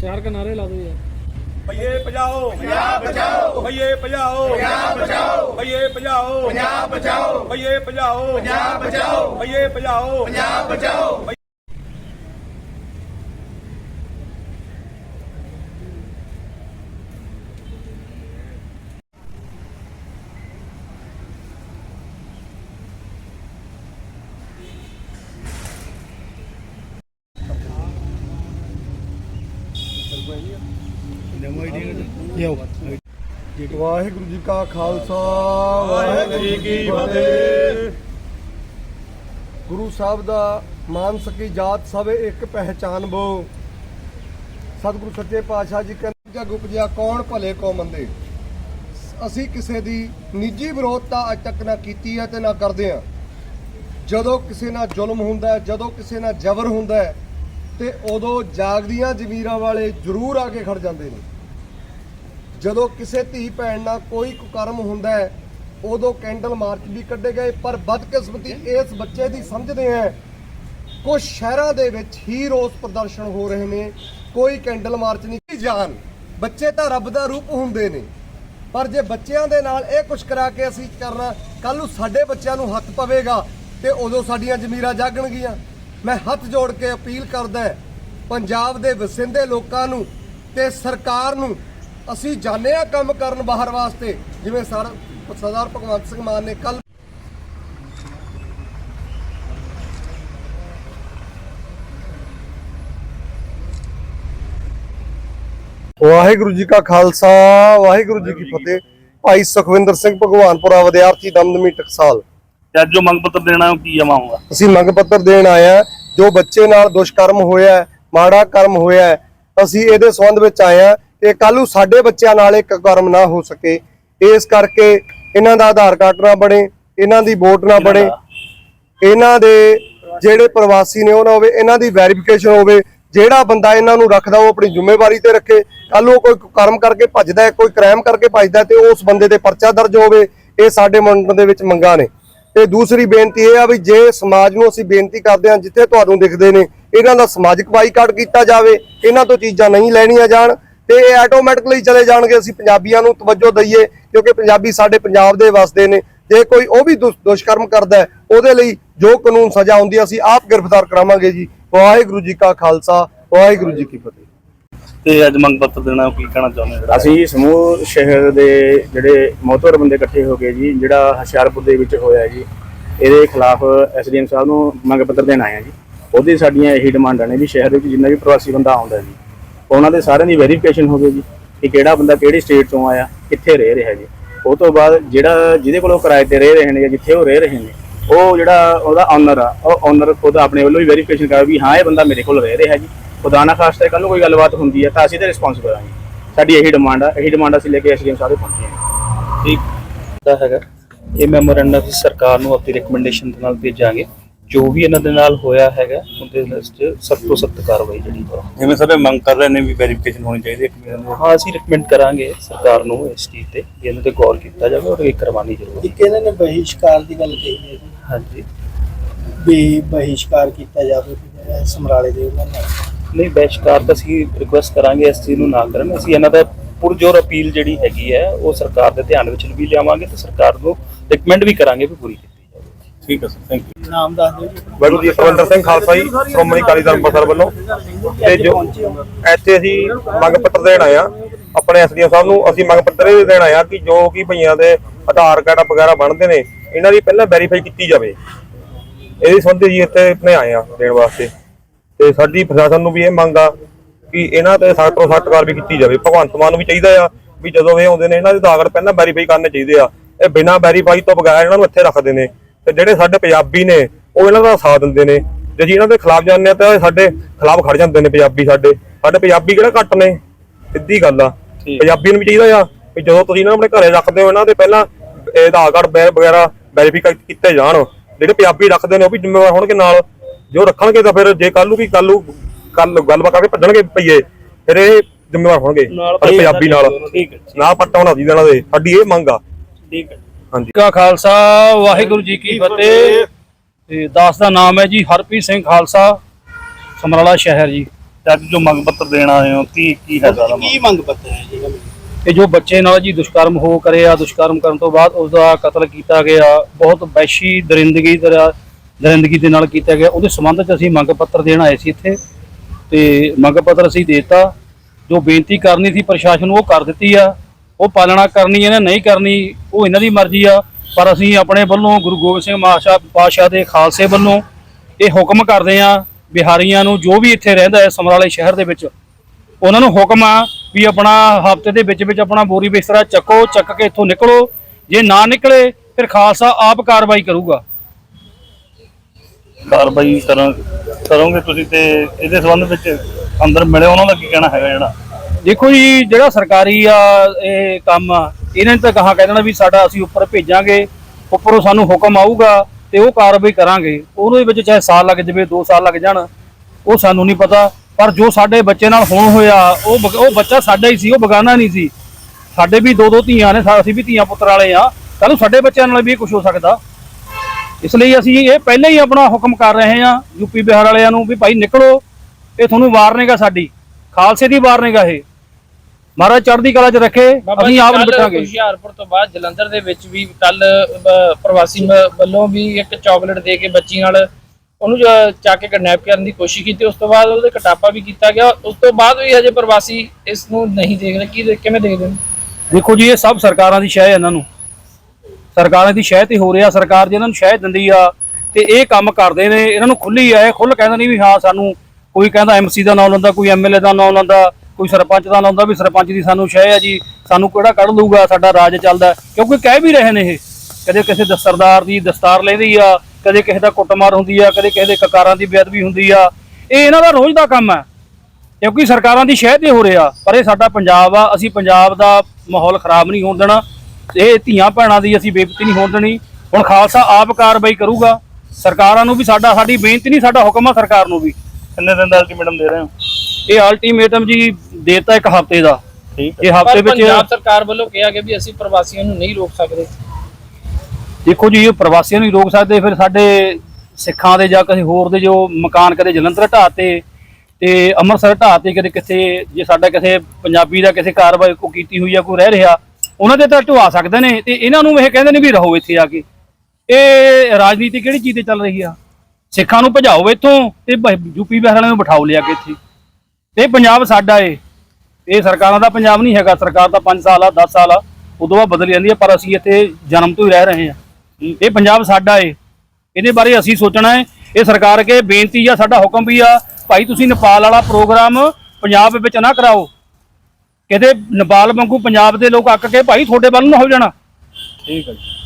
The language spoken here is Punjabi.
ਚਾਰ ਕਿਨਾਰੇ ਲਾ ਦੋ ਯਾਰ। ਭਈਏ ਭਜਾਓ। ਪੰਜਾਬ ਬਚਾਓ ਭਈਏ ਭਜਾਓ। ਪੰਜਾਬ ਬਚਾਓ ਭਈਏ ਭਜਾਓ। ਪੰਜਾਬ ਬਚਾਓ ਭਈਏ ਭਜਾਓ। ਪੰਜਾਬ ਬਚਾਓ ਭਈਏ ਭਜਾਓ। ਪੰਜਾਬ ਬਚਾਓ ਵਾਹਿਗੁਰੂ ਜੀ ਕਾ ਖਾਲਸਾ ਵਾਹਿਗੁਰੂ ਜੀ ਕੀ ਫਤਿਹ। ਗੁਰੂ ਸਾਹਿਬ ਦਾ ਮਾਨਸ ਕੀ ਜਾਤ ਸਭੇ ਇੱਕ ਪਹਿਚਾਨ ਬੋ। ਸਤਿਗੁਰੂ ਸੱਚੇ ਪਾਤਸ਼ਾਹ ਜੀ ਕਹਿੰਦੇ ਜਗ ਉਪਜਿਆ ਕੌਣ ਭਲੇ ਕੋ ਮੰਦੇ? ਅਸੀਂ ਕਿਸੇ ਦੀ ਨਿੱਜੀ ਵਿਰੋਧਤਾ ਅੱਜ ਤੱਕ ਨਾ ਕੀਤੀ ਹੈ ਤੇ ਨਾ ਕਰਦੇ ਆ ਜਦੋਂ ਕਿਸੇ ਨਾਲ ਜ਼ੁਲਮ ਹੁੰਦਾ ਹੈ ਜਦੋਂ ਕਿਸੇ ਨਾਲ ਜ਼ਬਰ ਹੁੰਦਾ ਹੈ ਤੇ ਉਦੋਂ ਜਾਗਦੀਆਂ ਜ਼ਮੀਰਾਂ ਵਾਲੇ ਜ਼ਰੂਰ ਆ ਕੇ ਖੜ ਜਾਂਦੇ ਨੇ। ਜਦੋਂ ਕਿਸੇ ਧੀ ਭੈਣ ਨਾਲ ਕੋਈ ਕੁਕਰਮ ਹੁੰਦਾ ਹੈ ਉਦੋਂ ਕੈਂਡਲ ਮਾਰਚ ਵੀ ਕੱਢੇ ਗਏ ਪਰ ਬਦਕਿਸਮਤੀ ਇਸ ਬੱਚੇ ਦੀ ਸਮਝਦੇ ਆ ਕੁਝ ਸ਼ਹਿਰਾਂ ਦੇ ਵਿੱਚ ਹੀ ਰੋਸ ਪ੍ਰਦਰਸ਼ਨ ਹੋ ਰਹੇ ਨੇ ਕੋਈ ਕੈਂਡਲ ਮਾਰਚ ਨਹੀਂ। ਜਾਨ ਬੱਚੇ ਤਾਂ ਰੱਬ ਦਾ ਰੂਪ ਹੁੰਦੇ ਨੇ। ਪਰ ਜੇ ਬੱਚਿਆਂ ਦੇ ਨਾਲ ਇਹ ਕੁਝ ਕਰਾ ਕੇ ਅਸੀਂ ਕਰਨਾ ਕੱਲ ਨੂੰ ਸਾਡੇ ਬੱਚਿਆਂ ਨੂੰ ਹੱਥ ਪਵੇਗਾ ਤੇ ਉਦੋਂ ਸਾਡੀਆਂ ਜ਼ਮੀਰਾਂ ਜਾਗਣਗੀਆਂ। ਮੈਂ ਹੱਥ ਜੋੜ ਕੇ ਅਪੀਲ ਕਰਦਾ ਪੰਜਾਬ ਦੇ ਵਸਿੰਦੇ ਲੋਕਾਂ ਨੂੰ ਤੇ ਸਰਕਾਰ ਨੂੰ ਅਸੀਂ ਜਾਣੇ ਆ ਕੰਮ ਕਰਨ ਬਾਹਰ ਵਾਸਤੇ ਜਿਵੇਂ ਸਰ ਸਰਦਾਰ ਭਗਵੰਤ ਸਿੰਘ ਮਾਨ ਨੇ ਕੱਲ ਵਾਹਿਗੁਰੂ ਜੀ ਕਾ ਖਾਲਸਾ ਵਾਹਿਗੁਰੂ ਜੀ ਕੀ ਫਤਿਹ। ਭਾਈ ਸੁਖਵਿੰਦਰ ਸਿੰਘ ਭਗਵਾਨਪੁਰਾ ਵਿਦਿਆਰਥੀ ਦਮਦਮੀ ਟਕਸਾਲ ਤੇ ਅੱਜ ਜੋ ਮੰਗ ਪੱਤਰ ਦੇਣਾ ਕੀ ਜਮਾ ਹੋਊਗਾ ਅਸੀਂ ਮੰਗ ਪੱਤਰ ਦੇਣ ਆਏ ਹਾਂ ਜੋ ਬੱਚੇ ਨਾਲ ਦੁਸ਼ਕਰਮ ਹੋਇਆ ਮਾੜਾ ਕਰਮ ਹੋਇਆ ਅਸੀਂ ਇਹਦੇ ਸੰਬੰਧ ਵਿੱਚ ਆਏ ਹਾਂ ਕਿ ਕੱਲ ਨੂੰ ਸਾਡੇ ਬੱਚਿਆਂ ਨਾਲ ਇੱਕ ਕਰਮ ਨਾ ਹੋ ਸਕੇ। ਇਸ ਕਰਕੇ ਇਹਨਾਂ ਦਾ ਆਧਾਰ ਕਾਰਡ ਨਾ ਬਣੇ, ਇਹਨਾਂ ਦੀ ਵੋਟ ਨਾ ਬਣੇ। ਇਹਨਾਂ ਦੇ ਜਿਹੜੇ ਪ੍ਰਵਾਸੀ ਨੇ ਉਹ ਨਾ ਹੋਵੇ, ਇਹਨਾਂ ਦੀ ਵੈਰੀਫਿਕੇਸ਼ਨ ਹੋਵੇ, ਜਿਹੜਾ ਬੰਦਾ ਇਹਨਾਂ ਨੂੰ ਰੱਖਦਾ ਉਹ ਆਪਣੀ ਜ਼ਿੰਮੇਵਾਰੀ ਤੇ ਰੱਖੇ। ਕੱਲ ਉਹ ਕੋਈ ਕਰਮ ਕਰਕੇ ਭੱਜਦਾ ਹੈ, ਕੋਈ ਕ੍ਰਾਈਮ ਕਰਕੇ ਭੱਜਦਾ ਹੈ ਤੇ ਉਸ ਬੰਦੇ ਤੇ ਪਰਚਾ ਦਰਜ ਹੋਵੇ, ਇਹ ਸਾਡੇ ਮੰਡਲ ਦੇ ਵਿੱਚ ਮੰਗਾਂ ਨੇ। ਤੇ ਦੂਸਰੀ ਬੇਨਤੀ ਇਹ ਆ ਵੀ ਜੇ ਸਮਾਜ ਨੂੰ ਅਸੀਂ ਬੇਨਤੀ ਕਰਦੇ ਹਾਂ, ਜਿੱਥੇ ਤੁਹਾਨੂੰ ਦਿਖਦੇ ਨੇ, ਇਹਨਾਂ ਦਾ ਸਮਾਜਿਕ ਬਾਈਕਾਟ ਕੀਤਾ ਜਾਵੇ, ਇਹਨਾਂ ਤੋਂ ਚੀਜ਼ਾਂ ਨਹੀਂ ਲੈਣੀਆਂ ਜਾਣ। ਤੇ ਇਹ ਆਟੋਮੈਟਿਕਲੀ ਚਲੇ ਜਾਣਗੇ ਅਸੀਂ ਪੰਜਾਬੀਆਂ ਨੂੰ ਤਵੱਜੋ ਦਈਏ ਕਿਉਂਕਿ ਪੰਜਾਬੀ ਸਾਡੇ ਪੰਜਾਬ ਦੇ ਵਸਦੇ ਨੇ। ਜੇ ਕੋਈ ਉਹ ਵੀ ਦੁਸ਼- ਦੁਸ਼ਕਰਮ ਕਰਦਾ ਹੈ, ਉਹਦੇ ਲਈ ਜੋ ਕਾਨੂੰਨ ਸਜ਼ਾ ਹੁੰਦੀ ਹੈ, ਅਸੀਂ ਆਪ ਗ੍ਰਿਫਤਾਰ ਕਰਾਵਾਂਗੇ ਜੀ। ਵਾਹਿਗੁਰੂ ਜੀ ਕਾ ਖਾਲਸਾ ਵਾਹਿਗੁਰੂ ਜੀ ਕੀ ਫਤਿਹ। ਤੇ ਅੱਜ ਮੰਗ ਪੱਤਰ ਦੇਣਾ ਉਹ ਕੀ ਕਹਿਣਾ ਚਾਹੁੰਦੇ ਹੋ? ਅਸੀਂ ਸਮੂਹ ਸ਼ਹਿਰ ਦੇ ਜਿਹੜੇ ਮੋਹਤਵਰ ਬੰਦੇ ਇਕੱਠੇ ਹੋ ਕੇ ਜੀ ਜਿਹੜਾ ਹੁਸ਼ਿਆਰਪੁਰ ਦੇ ਵਿੱਚ ਹੋਇਆ ਜੀ ਇਹਦੇ ਖਿਲਾਫ ਐਸਡੀਐਮ ਸਾਹਿਬ ਨੂੰ ਮੰਗ ਪੱਤਰ ਦੇਣ ਆਏ ਆ ਜੀ। ਉਹਦੀ ਸਾਡੀਆਂ ਇਹੀ ਡਿਮਾਂਡਾਂ ਨੇ ਵੀ ਸ਼ਹਿਰ ਦੇ ਵਿੱਚ ਜਿੰਨਾ ਵੀ ਪ੍ਰਵਾਸੀ ਬੰਦਾ ਆਉਂਦਾ ਜੀ। ਉਹਨਾਂ ਦੇ ਸਾਰਿਆਂ ਦੀ ਵੈਰੀਫਿਕੇਸ਼ਨ ਹੋਵੇ ਜੀ ਕਿ ਕਿਹੜਾ ਬੰਦਾ ਕਿਹੜੀ ਸਟੇਟ ਤੋਂ ਆਇਆ, ਕਿੱਥੇ ਰਹਿ ਰਿਹਾ ਜੀ। ਉਹ ਤੋਂ ਬਾਅਦ ਜਿਹੜਾ ਜਿਹਦੇ ਕੋਲ ਉਹ ਕਿਰਾਏ ਤੇ ਰਹਿ ਰਹੇ ਨੇ ਜਾਂ ਜਿੱਥੇ ਉਹ ਰਹਿ ਰਹੇ ਨੇ, ਉਹ ਜਿਹੜਾ ਉਹਦਾ ਓਨਰ ਆ, ਉਹ ਓਨਰ ਖੁਦ ਆਪਣੇ ਵੱਲੋਂ ਹੀ ਵੈਰੀਫਿਕੇਸ਼ਨ ਕਰੇ ਵੀ ਹਾਂ, ਇਹ ਬੰਦਾ ਮੇਰੇ ਕੋਲ ਰਹਿ ਰਿਹਾ ਜੀ। ਖੁਦਾ ਨਾ ਖਾਸਤਾ ਕੱਲ ਨੂੰ ਕੋਈ ਗੱਲਬਾਤ ਹੁੰਦੀ ਹੈ ਤਾਂ ਅਸੀਂ ਤੇ ਰਿਸਪੌਂਸ ਕਰਾਂਗੇ ਸਾਡੀ ਇਹੀ ਡਿਮਾਂਡ ਆ, ਇਹੀ ਡਿਮਾਂਡ ਅਸੀਂ ਲੈ ਕੇ ਐਸਡੀਐਮ ਸਾਹਿਬ ਦੇ ਪਹੁੰਚੇ ਹਾਂ। ਠੀਕ। ਦਾ ਹੈਗਾ। ਇਹ ਮੈਮੋਰੈਂਡਮ ਅਸੀਂ ਸਰਕਾਰ ਨੂੰ ਆਪਣੀ ਰეკਮੈਂਡੇਸ਼ਨ ਦੇ ਨਾਲ ਭੇਜਾਂਗੇ। ਜੋ ਵੀ ਇਹਨਾਂ ਦੇ ਨਾਲ ਹੋਇਆ ਹੈਗਾ ਉਹਦੇ ਲਿਸਟ ਸਭ ਤੋਂ ਸਖਤ ਕਾਰਵਾਈ ਜਿਹੜੀ ਕਰੋ ਜਿਵੇਂ ਸਾਰੇ ਮੰਗ ਕਰ ਰਹੇ ਨੇ ਵੀ ਵੈਰੀਫਿਕੇਸ਼ਨ ਹੋਣੀ ਚਾਹੀਦੀ ਇੱਕ ਮਹੀਨੇ ਦੀ ਹਾਂ ਅਸੀਂ ਰეკਮੈਂਡ ਕਰਾਂਗੇ ਸਰਕਾਰ ਨੂੰ ਇਸ ਚੀਜ਼ ਤੇ ਇਹਨਾਂ ਤੇ ਗੌਰ ਕੀਤਾ ਜਾਵੇ ਔਰ ਇਹ ਕਰਵਾਉਣੀ ਜ਼ਰੂਰੀ ਹੈ। ਇਹਨਾਂ ਨੇ ਬਹਿਸ਼ਕਾਰ ਦੀ ਗੱਲ ਕਹੀ ਹੈ ਹਾਂਜੀ। ਵੀ ਬਹਿਸ਼ਕਾਰ ਕੀਤਾ ਜਾਵੇ ਸਮਰਾਲੇ ਦੇ ਉਹਨਾਂ ਨਾਲ। ਨਹੀਂ ਬਹਿਸ਼ਕਾਰ ਤਾਂ ਅਸੀਂ ਰਿਕੁਐਸਟ ਕਰਾਂਗੇ ਇਸ ਚੀਜ਼ ਨੂੰ ਨਾ ਕਰਨ। ਅਸੀਂ ਇਹਨਾਂ ਦਾ ਪੁਰਜੋਰ ਅਪੀਲ ਜਿਹੜੀ ਹੈਗੀ ਹੈ ਉਹ ਸਰਕਾਰ ਦੇ ਧਿਆਨ ਵਿੱਚ ਵੀ ਲਿਆਵਾਂਗੇ ਤੇ ਸਰਕਾਰ ਨੂੰ ਰਿਕਮੈਂਡ ਵੀ ਕਰਾਂਗੇ ਵੀ ਪੂਰੀ। ਠੀਕ ਹੈ ਸਰ ਥੈਂਕ ਯੂ ਨਾਮ ਦੱਸ ਦਿਓ ਜੀ ਵਾਹਿਗੁਰੂ ਜੀ ਸੁਖਵਿੰਦਰ ਸਿੰਘ ਖਾਲਸਾ ਜੀ ਸ਼੍ਰੋਮਣੀ ਅਕਾਲੀ ਦਲ ਅੰਮ੍ਰਿਤਸਰ ਵੱਲੋਂ ਤੇ ਜੋ ਇੱਥੇ ਅਸੀਂ ਮੰਗ ਪੱਤਰ ਦੇਣ ਆਏ ਆ ਆਪਣੇ ਐਸਡੀਓ ਸਾਹਿਬ ਨੂੰ ਅਸੀਂ ਮੰਗ ਪੱਤਰ ਇਹ ਦੇਣ ਆਏ ਆ ਕਿ ਜੋ ਕਿ ਭਈਆਂ ਦੇ ਆਧਾਰ ਕਾਰਡ ਵਗੈਰਾ ਬਣਦੇ ਨੇ ਇਹਨਾਂ ਦੀ ਪਹਿਲਾਂ ਵੈਰੀਫਾਈ ਕੀਤੀ ਜਾਵੇ ਇਹਦੀ ਸੰਬੰਧੀ ਜੀ ਇੱਥੇ ਆਪਣੇ ਆਏ ਆ ਦੇਣ ਵਾਸਤੇ ਤੇ ਸਾਡੀ ਪ੍ਰਸ਼ਾਸਨ ਨੂੰ ਵੀ ਇਹ ਮੰਗ ਆ ਕਿ ਇਹਨਾਂ ਤੇ ਸਖਤ ਤੋਂ ਸਖਤ ਕਾਰਵਾਈ ਕੀਤੀ ਜਾਵੇ ਭਗਵੰਤ ਮਾਨ ਨੂੰ ਵੀ ਚਾਹੀਦਾ ਆ ਵੀ ਜਦੋਂ ਇਹ ਆਉਂਦੇ ਨੇ ਇਹਨਾਂ ਦੇ ਆਧਾਰ ਕਾਰਡ ਪਹਿਲਾਂ ਵੈਰੀਫਾਈ ਕਰਨੇ ਚਾਹੀਦੇ ਆ ਇਹ ਬਿਨਾਂ ਵੈਰੀਫਾਈ ਤੋਂ ਬਗੈਰ ਇਹਨਾਂ ਨੂੰ ਇੱਥੇ ਰੱਖਦੇ ਨੇ ਤੇ ਜਿਹੜੇ ਸਾਡੇ ਪੰਜਾਬੀ ਨੇ ਉਹ ਇਹਨਾਂ ਦਾ ਸਾਥ ਦਿੰਦੇ ਨੇ। ਜੇ ਜੀ ਇਹਨਾਂ ਦੇ ਖਿਲਾਫ ਜਾਂਦੇ ਆ ਤਾਂ ਸਾਡੇ ਖਿਲਾਫ ਖੜ ਜਾਂਦੇ ਨੇ ਪੰਜਾਬੀ ਸਾਡੇ। ਸਾਡੇ ਪੰਜਾਬੀ ਕਿਹੜਾ ਘੱਟ ਨੇ? ਸਿੱਧੀ ਗੱਲ ਆ। ਪੰਜਾਬੀ ਨੂੰ ਵੀ ਚਾਹੀਦਾ ਆ ਵੀ ਜਦੋਂ ਤੁਸੀਂ ਇਹਨਾਂ ਨੂੰ ਆਪਣੇ ਘਰੇ ਰੱਖਦੇ ਹੋ ਇਹਨਾਂ ਦੇ ਪਹਿਲਾਂ ਇਹ ਆਧਾਰ ਕਾਰਡ ਵਗੈਰਾ ਵੈਰੀਫਾਈ ਕੀਤੇ ਜਾਣ। ਜਿਹੜੇ ਪੰਜਾਬੀ ਰੱਖਦੇ ਨੇ ਉਹ ਵੀ ਜ਼ਿੰਮੇਵਾਰ ਹੋਣਗੇ ਨਾਲ। ਜੋ ਰੱਖਣਗੇ ਤਾਂ ਫਿਰ ਜੇ ਕੱਲ ਨੂੰ ਵੀ ਕੱਲ ਨੂੰ ਕੱਲ ਗੱਲਬਾਤ ਕਰਕੇ ਭੱਜਣਗੇ ਪਈਏ ਫਿਰ ਇਹ ਜ਼ਿੰਮੇਵਾਰ ਹੋਣਗੇ ਪੰਜਾਬੀ ਨਾਲ ਠੀਕ ਹੈ ਨਾ ਪੱਟਾ ਹੋਣਾ ਚਾਹੀਦਾ ਇਹਨਾਂ ਦੇ। ਸਾਡੀ ਇਹ ਮੰਗ ਆ। ਠੀਕ ਹੈ। ਹਾਂਜੀ। ਕਾ ਖਾਲਸਾ ਵਾਹਿਗੁਰੂ ਜੀ ਕੀ ਫਤਿਹ। ਤੇ ਦਾਸ ਦਾ ਨਾਮ ਹੈ ਜੀ ਹਰਪ੍ਰੀਤ ਸਿੰਘ ਖਾਲਸਾ ਸਮਰਾਲਾ ਸ਼ਹਿਰ ਜੀ। ਅੱਜ ਜੋ ਮੰਗ ਪੱਤਰ ਦੇਣ ਆਏ ਹੋ ਕੀ ਕੀ ਹੈ ਸਾਰਾ ਕੀ ਮੰਗ ਪੱਤਰ ਹੈ ਜੀ ਕਿ ਜੋ ਬੱਚੇ ਨਾਲ ਜੀ ਦੁਸ਼ਕਰਮ ਹੋ ਕਰਿਆ ਦੁਸ਼ਕਰਮ ਕਰਨ ਤੋਂ ਬਾਅਦ ਉਸ ਦਾ ਕਤਲ ਕੀਤਾ ਗਿਆ ਬਹੁਤ ਵੈਸ਼ੀ ਦਰਿੰਦਗੀ ਦਰਾ- ਦਰਿੰਦਗੀ ਦੇ ਨਾਲ ਕੀਤਾ ਗਿਆ। ਉਹਦੇ ਸੰਬੰਧ 'ਚ ਅਸੀਂ ਮੰਗ ਪੱਤਰ ਦੇਣ ਆਏ ਸੀ ਇੱਥੇ। ਤੇ ਮੰਗ ਪੱਤਰ ਅਸੀਂ ਦੇਤਾ। ਜੋ ਬੇਨਤੀ ਕਰਨੀ ਸੀ ਪ੍ਰਸ਼ਾਸਨ ਨੂੰ ਉਹ ਕਰ ਦਿੱਤੀ ਆ। ਉਹ ਪਾਲਣਾ ਕਰਨੀ, ਇਹਨੇ ਨਹੀਂ ਕਰਨੀ, ਉਹ ਇਹਨਾਂ ਦੀ ਮਰਜ਼ੀ ਆ। ਪਰ ਅਸੀਂ ਆਪਣੇ ਵੱਲੋਂ ਗੁਰੂ ਗੋਬਿੰਦ ਸਿੰਘ ਮਾਸ਼ਾ ਪਾਸ਼ਾ ਦੇ ਖਾਲਸੇ ਵੱਲੋਂ ਇਹ ਹੁਕਮ ਕਰਦੇ ਆ ਬਿਹਾਰੀਆਂ ਨੂੰ ਜੋ ਵੀ ਇੱਥੇ ਰਹਿੰਦਾ ਹੈ ਸਮਰਾਲੇ ਸ਼ਹਿਰ ਦੇ ਵਿੱਚ, ਉਹਨਾਂ ਨੂੰ ਹੁਕਮ ਆ ਵੀ ਆਪਣਾ ਹਫ਼ਤੇ ਦੇ ਵਿੱਚ ਵਿੱਚ ਆਪਣਾ ਬੋਰੀ ਬਿਸਤਰਾ ਚੱਕੋ, ਚੱਕ ਕੇ ਇੱਥੋਂ ਨਿਕਲੋ। ਜੇ ਨਾ ਨਿਕਲੇ, ਫਿਰ ਖਾਲਸਾ ਆਪ ਕਾਰਵਾਈ ਕਰੂਗਾ। ਕਾਰਵਾਈ ਕਰਾਂ ਕਰੋਗੇ ਤੁਸੀਂ ਤੇ ਇਹਦੇ ਸੰਬੰਧ ਵਿੱਚ ਅੰਦਰ ਮਿਲੇ ਉਹਨਾਂ ਦਾ ਕੀ ਕਹਿਣਾ ਹੈਗਾ ਜਿਹੜਾ? ਦੇਖੋ ਜੀ, ਜਿਹੜਾ ਸਰਕਾਰੀ ਆ, ਇਹ ਕੰਮ ਆ, ਇਹਨਾਂ ਨੇ ਤਾਂ ਕਹਾ ਕਹਿ ਦੇਣਾ ਵੀ ਸਾਡਾ ਅਸੀਂ ਉੱਪਰ ਭੇਜਾਂਗੇ, ਉੱਪਰੋਂ ਸਾਨੂੰ ਹੁਕਮ ਆਊਗਾ ਤੇ ਉਹ ਕਾਰਵਾਈ ਕਰਾਂਗੇ। ਉਹਦੇ ਵਿੱਚ ਚਾਹੇ ਸਾਲ ਲੱਗ ਜਾਵੇ 2 ਸਾਲ ਲੱਗ ਜਾਣ, ਉਹ ਸਾਨੂੰ ਨਹੀਂ ਪਤਾ। ਪਰ ਜੋ ਸਾਡੇ ਬੱਚੇ ਨਾਲ ਹੋਣ ਹੋਇਆ, ਉਹ ਬਗ- ਉਹ ਬੱਚਾ ਸਾਡਾ ਹੀ ਸੀ, ਉਹ ਬਗਾਨਾ ਨਹੀਂ ਸੀ। ਸਾਡੇ ਵੀ ਦੋ ਦੋ ਧੀਆਂ ਨੇ ਅਸੀਂ ਵੀ ਧੀਆਂ ਪੁੱਤਰ ਵਾਲੇ ਆ। ਕੱਲ ਨੂੰ ਸਾਡੇ ਬੱਚਿਆਂ ਨਾਲ ਵੀ ਇਹ ਕੁਝ ਹੋ ਸਕਦਾ। ਇਸ ਲਈ ਅਸੀਂ ਇਹ ਪਹਿਲਾਂ ਹੀ ਆਪਣਾ ਹੁਕਮ ਕਰ ਰਹੇ ਹਾਂ ਯੂਪੀ ਬਿਹਾਰ ਵਾਲਿਆਂ ਨੂੰ ਵੀ ਭਾਈ ਨਿਕਲੋ, ਇਹ ਤੁਹਾਨੂੰ ਵਾਰਨੇਗਾ ਸਾਡੀ। ਖਾਲਸੇ ਦੀ ਵਾਰਨੇਗਾ ਇਹ। ਮਹਾਰਾਜ ਚੜ੍ਹਦੀ ਕਲਾ 'ਚ ਰੱਖੇ ਅਸੀਂ ਆਪ ਨਿਪਟਾਂਗੇ। ਹੁਸ਼ਿਆਰਪੁਰ ਤੋਂ ਬਾਅਦ ਜਲੰਧਰ ਦੇ ਵਿੱਚ ਵੀ ਕੱਲ ਪ੍ਰਵਾਸੀ ਵੱਲੋਂ ਵੀ ਇੱਕ ਚਾਕਲੇਟ ਦੇ ਕੇ ਬੱਚੀ ਨਾਲ ਉਹਨੂੰ ਜ- ਚੱਕ ਕੇ ਕਿਡਨੈਪ ਕਰਨ ਦੀ ਕੋਸ਼ਿਸ਼ ਕੀਤੀ। ਉਸ ਤੋਂ ਬਾਅਦ ਉਹਦੇ ਕਟਾਪਾ ਵੀ ਕੀਤਾ ਗਿਆ। ਉਸ ਤੋਂ ਬਾਅਦ ਵੀ ਹਜੇ ਪ੍ਰਵਾਸੀ ਇਸ ਨੂੰ ਨਹੀਂ ਦੇਖਦੇ। ਕੀ ਦੇ- ਕਿਵੇਂ ਦੇਖਦੇ ਨੇ? ਦੇਖੋ ਜੀ ਇਹ ਸਭ ਸਰਕਾਰਾਂ ਦੀ ਸ਼ਹਿ ਇਹਨਾਂ ਨੂੰ। ਸਰਕਾਰਾਂ ਦੀ ਸ਼ਹਿ ਤੇ ਹੋ ਰਿਹਾ। ਸਰਕਾਰ ਜਿਹਨਾਂ ਨੂੰ ਸ਼ਹਿ ਦਿੰਦੀ ਆ ਤੇ ਇਹ ਕੰਮ ਕਰਦੇ ਨੇ। ਇਹਨਾਂ ਨੂੰ ਖੁੱਲੀ ਆ। ਇਹ ਖੁੱਲ ਕਹਿੰਦਾ ਨਹੀਂ ਵੀ ਹਾਂ ਸਾਨੂੰ ਕੋਈ ਕਹਿੰਦਾ ਐਮਸੀ ਦਾ ਨਾਮ ਲੈਂਦਾ ਕੋਈ ਐਮਐਲਏ ਦਾ ਨਾਮ ਲੈਂਦਾ। ਕੋਈ ਸਰਪੰਚ ਦਾ ਲਾਉਂਦਾ ਵੀ ਸਰਪੰਚ ਦੀ ਸਾਨੂੰ ਸ਼ਹਿ ਹੈ ਜੀ, ਸਾਨੂੰ ਕਿਹੜਾ ਕੱਢ ਲੂਗਾ ਸਾਡਾ ਰਾਜ ਚੱਲਦਾ ਕਿਉਂਕਿ ਕਹਿ ਵੀ ਰਹੇ ਨੇ ਇਹ, ਕਦੇ ਕਿਸੇ ਦਸਤਰਦਾਰ ਦੀ ਦਸਤਾਰ ਲੈਂਦੀ ਆ, ਕਦੇ ਕਿਸੇ ਦਾ ਕੁੱਟਮਾਰ ਹੁੰਦੀ ਆ, ਕਦੇ ਕਿਸੇ ਦੇ ਕਕਾਰਾਂ ਦੀ ਬੇਅਦਬੀ ਹੁੰਦੀ ਆ। ਇਹ ਇਹਨਾਂ ਦਾ ਰੋਜ਼ ਦਾ ਕੰਮ ਹੈ, ਕਿਉਂਕਿ ਸਰਕਾਰਾਂ ਦੀ ਸ਼ਹਿ ਤੇ ਹੋ ਰਿਹਾ, ਪਰ ਇਹ ਸਾਡਾ ਪੰਜਾਬ ਆ, ਅਸੀਂ ਪੰਜਾਬ ਦਾ ਮਾਹੌਲ ਖਰਾਬ ਨਹੀਂ ਹੋਣ ਦੇਣਾ। ਇਹ ਧੀਆਂ ਭੈਣਾਂ ਦੀ ਅਸੀਂ ਬੇਇੱਜ਼ਤੀ ਨਹੀਂ ਹੋਣ ਦੇਣੀ। ਹੁਣ ਖਾਲਸਾ ਆਪ ਕਾਰਵਾਈ ਕਰੂਗਾ। ਸਰਕਾਰਾਂ ਨੂੰ ਵੀ ਸਾਡਾ, ਸਾਡੀ ਬੇਨਤੀ ਨਹੀਂ, ਸਾਡਾ ਹੁਕਮ ਆ ਸਰਕਾਰ ਨੂੰ ਵੀ। ਕਿੰਨੇ ਦਿਨ ਦਾ ਅਲਟੀਮੇਟਮ ਦੇ ਰਹੇ ਹੋ? ਇਹ ਅਲਟੀਮੇਟਮ ਜੀ ਦੇਤਾ ਇੱਕ ਹਫ਼ਤੇ ਦਾ। ਠੀਕ ਇਹ ਹਫ਼ਤੇ ਵਿੱਚ ਪੰਜਾਬ ਸਰਕਾਰ ਵੱਲੋਂ ਕਿਹਾ ਗਿਆ ਵੀ ਅਸੀਂ ਪ੍ਰਵਾਸੀਆਂ ਨੂੰ ਨਹੀਂ ਰੋਕ ਸਕਦੇ। ਦੇਖੋ ਜੀ ਇਹ ਪ੍ਰਵਾਸੀਆਂ ਨੂੰ ਹੀ ਰੋਕ ਸਕਦੇ ਫਿਰ ਸਾਡੇ ਸਿੱਖਾਂ ਦੇ ਜਾਂ ਕਿਸੇ ਹੋਰ ਦੇ ਜੋ ਮਕਾਨ ਕਦੇ ਜਲੰਧਰ ਢਾਤੇ ਤੇ ਅੰਮ੍ਰਿਤਸਰ ਢਾਤੇ ਕਦੇ ਕਿਤੇ ਜੇ ਸਾਡਾ ਕਿਸੇ ਪੰਜਾਬੀ ਦਾ ਕਿਸੇ ਕਾਰਵਾਈ ਕੋ ਕੀਤੀ ਹੋਈ ਆ ਕੋਈ ਰਹਿ ਰਿਹਾ ਉਹਨਾਂ ਦੇ ਤਾਂ ਢਵਾ ਸਕਦੇ ਨੇ ਤੇ ਇਹਨਾਂ ਨੂੰ ਇਹ ਕਹਿੰਦੇ ਨੇ ਵੀ ਰਹੋ ਇੱਥੇ ਆ ਕੇ। ਇਹ ਰਾਜਨੀਤੀ ਕਿਹੜੀ ਚੀਜ਼ ਤੇ ਚੱਲ ਰਹੀ ਆ? ਸਿੱਖਾਂ ਨੂੰ ਭਜਾਓ ਇੱਥੋਂ ਤੇ ਯੂਪੀ ਬਿਹਾਰ ਵਾਲਿਆਂ ਨੂੰ ਬਿਠਾਓ ਲਿਆ ਕੇ ਇੱਥੇ। ਇਹ ਪੰਜਾਬ ਸਾਡਾ ਏ। ਇਹ ਸਰਕਾਰਾਂ ਦਾ ਪੰਜਾਬ ਨਹੀਂ ਹੈਗਾ। ਸਰਕਾਰ ਤਾਂ 5 ਸਾਲ ਆ 10 ਸਾਲ ਆ। ਉਦੋਂ ਬਾਅਦ ਬਦਲ ਜਾਂਦੀ ਹੈ ਪਰ ਅਸੀਂ ਇੱਥੇ ਜਨਮ ਤੋਂ ਹੀ ਰਹਿ ਰਹੇ ਹਾਂ ਇਹ ਪੰਜਾਬ ਸਾਡਾ ਏ। ਇਹਦੇ ਬਾਰੇ ਅਸੀਂ ਸੋਚਣਾ ਹੈ ਇਹ ਸਰਕਾਰ ਅੱਗੇ ਬੇਨਤੀ ਆ, ਸਾਡਾ ਹੁਕਮ ਵੀ ਆ, ਭਾਈ ਤੁਸੀਂ ਨੇਪਾਲ ਵਾਲਾ ਪ੍ਰੋਗਰਾਮ ਪੰਜਾਬ ਵਿੱਚ ਨਾ ਕਰਾਓ। ਕਿਤੇ ਨੇਪਾਲ ਵਾਂਗੂ ਪੰਜਾਬ ਦੇ ਲੋਕ ਅੱਕ ਕੇ ਭਾਈ ਤੁਹਾਡੇ ਵੱਲ ਨੂੰ ਹੋ ਜਾਣਾ। ਠੀਕ ਹੈ ਜੀ।